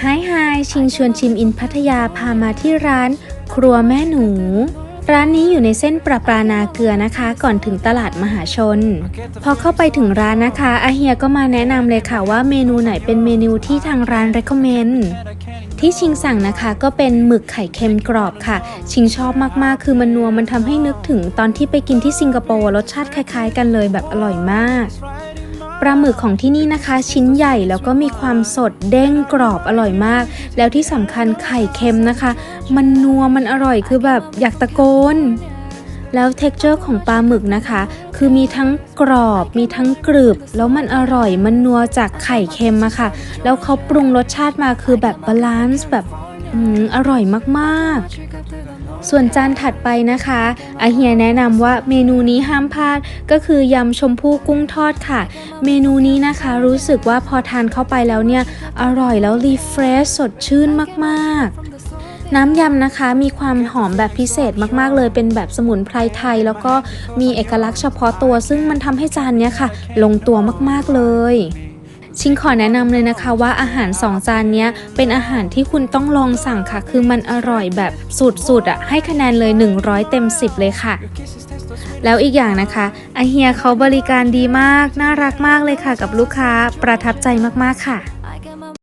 ไฮไฮชิงชวนชิมอินพัทยาพามาที่ร้าน ครัวแม่หนู ร้านนี้อยู่ในเส้นประปรานาเกลือนะคะ ก่อนถึงตลาดมหาชน พอเข้าไปถึงร้านนะคะอาเฮียก็มาแนะนำเลยค่ะว่าเมนูไหนเป็นเมนูที่ทางร้าน recommend ที่ชิงสั่งนะคะก็เป็นหมึกไข่เค็มกรอบค่ะ ชิงชอบมากๆ คือมันนัวมันทำให้นึกถึงตอนที่ไปกินที่สิงคโปร์รสชาติคล้าย ๆ กันเลยแบบอร่อยมาก ปลาหมึกของที่นี่นะคะ ชิ้นใหญ่แล้วก็มีความสดเด้งกรอบอร่อยมาก แล้วที่สำคัญไข่เค็มนะคะ มันนัวมันอร่อยคือแบบอยากตะโกนแล้วเท็กเจอร์ของปลาหมึกนะคะ คือมีทั้งกรอบ มีทั้งกรึบ แล้วมันอร่อย มันนัวจากไข่เค็มอะค่ะ แล้วเขาปรุงรสชาติมาคือแบบบาลานซ์แบบ อร่อยมากๆ ส่วนจานถัดไปนะคะอาเฮียแนะนำว่าเมนูนี้ห้ามพลาดก็คือยำชมพู่กุ้งทอดค่ะ เมนูนี้นะคะรู้สึกว่าพอทานเข้าไปแล้วเนี่ย อร่อยแล้วรีเฟรชสดชื่นมากๆน้ำยำนะคะมีความหอมแบบพิเศษมากๆ เลยเป็นแบบสมุนไพรไทย แล้วก็มีเอกลักษณ์เฉพาะตัว ซึ่งมันทำให้จานเนี้ยค่ะ ลงตัวมากๆเลย ชิงขอแนะนำเลยนะคะว่าอาหารสองจานนี้เป็นอาหารที่คุณต้องลองสั่งค่ะ คือมันอร่อยแบบสุดๆอะให้คะแนนเลย 100 เต็ม 10 เลยค่ะ แล้วอีกอย่างนะคะอาเฮียเขาบริการดีมาก น่ารักมากเลยค่ะกับลูกค้าประทับใจมากๆค่ะ